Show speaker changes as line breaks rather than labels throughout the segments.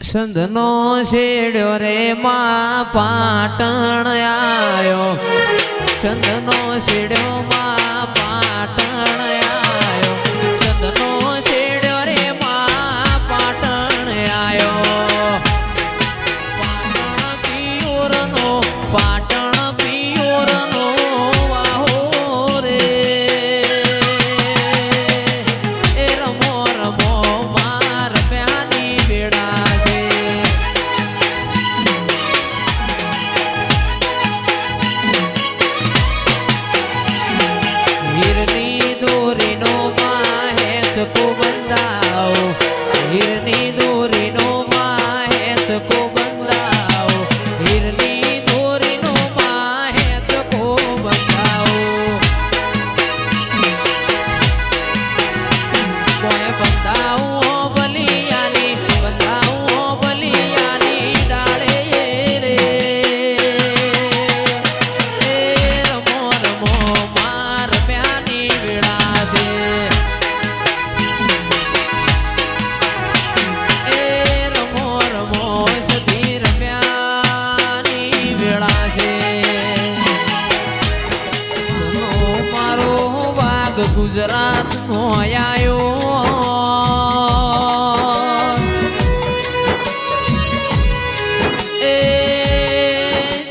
સંધનો શેડ્યો રે માં પાટણ આયો. સંધનો શેડ્યો ગુજરાત આયો એ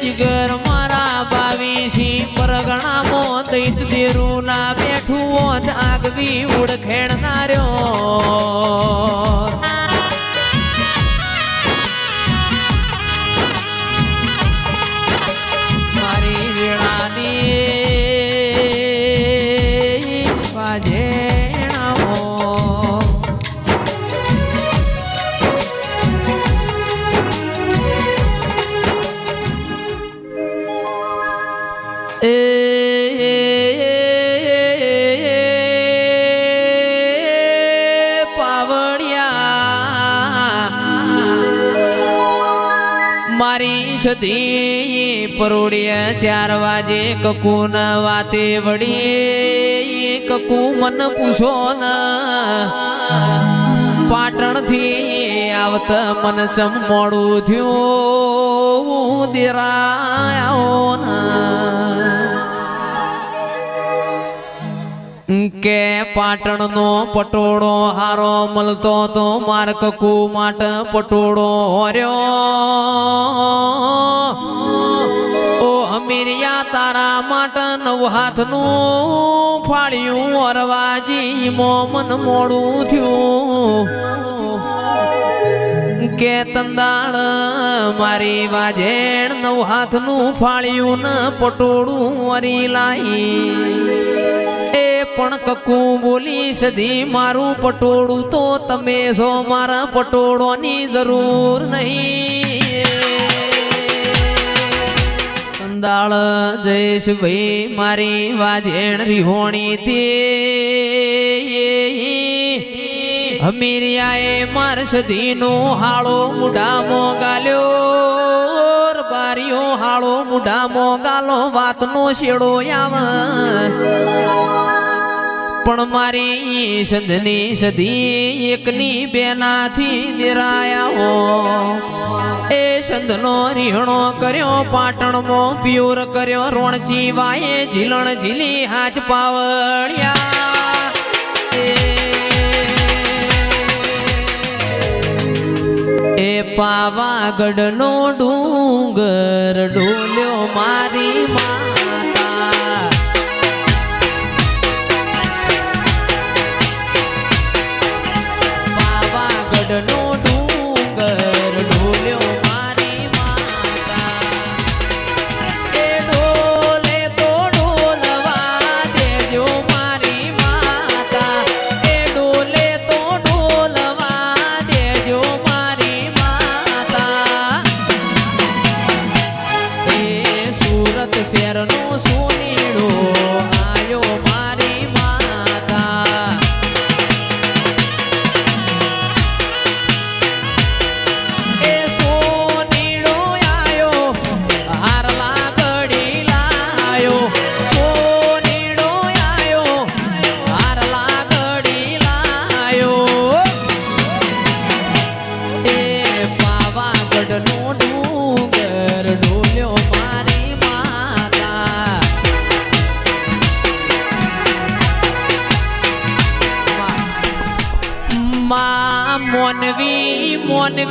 જીગર બાવીસી પરગણામાં દૈત દેરું ના બેઠું આગવી ઉડ એ પાવડિયા મારી સધી પરોડિયા ચાર વાજે કકુન વાતે વળી કકુ મન પૂછો ન. પાટણથી આવત મન ચમ મોડું થયું. કે પાટણનો પટોળો હારો મળતો તો માર કકુ માટ પટોળો હોર્યો. ઓ અમીરિયા, તારા માટ નવ હાથનું ફાળ્યું અરવાજી મોમન મોડું થયું. કે તંદાળ મારી વાજેણ નવ હાથનું ફાળ્યું ન પટોળું વરી લાઈ. એ પણ કકુ બોલી સધી મારું પટોળું તો તમે છો મારા પટોળોની જરૂર નહીં. તંદાળ જયેશભાઈ મારી વાજેણ રિહોણી તે. હમીરિયાએ માર સધીનો હાળો મુઢામો ગાલ્યો. બારીઓ હાળો મુઢામો ગાલો, વાતનો શેડો આવે પણ મારી સંધની સધી એકની બેનાથી નિરાયા એ સંધનો રીહણો કર્યો, પાટણમાં પ્યોર કર્યો, રોણચી વાયે ઝીલણ ઝીલી હાથ પાવડિયા પાવાગઢનો ડુંગર ડોલ્યો મારી માતા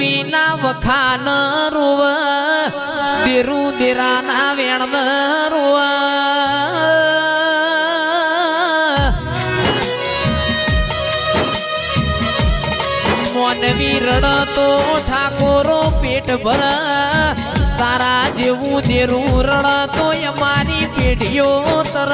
મોનવી ના વખાન રૂવ, દેરુ દેરા ના વેણ રૂવ. મોનવી રડતો ઠાકોરો પેટ ભર, તારા જેવું દેરું રડતો અમારી પેઢીઓ તર.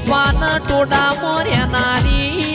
મારી ટોડા મોર્યા નારી.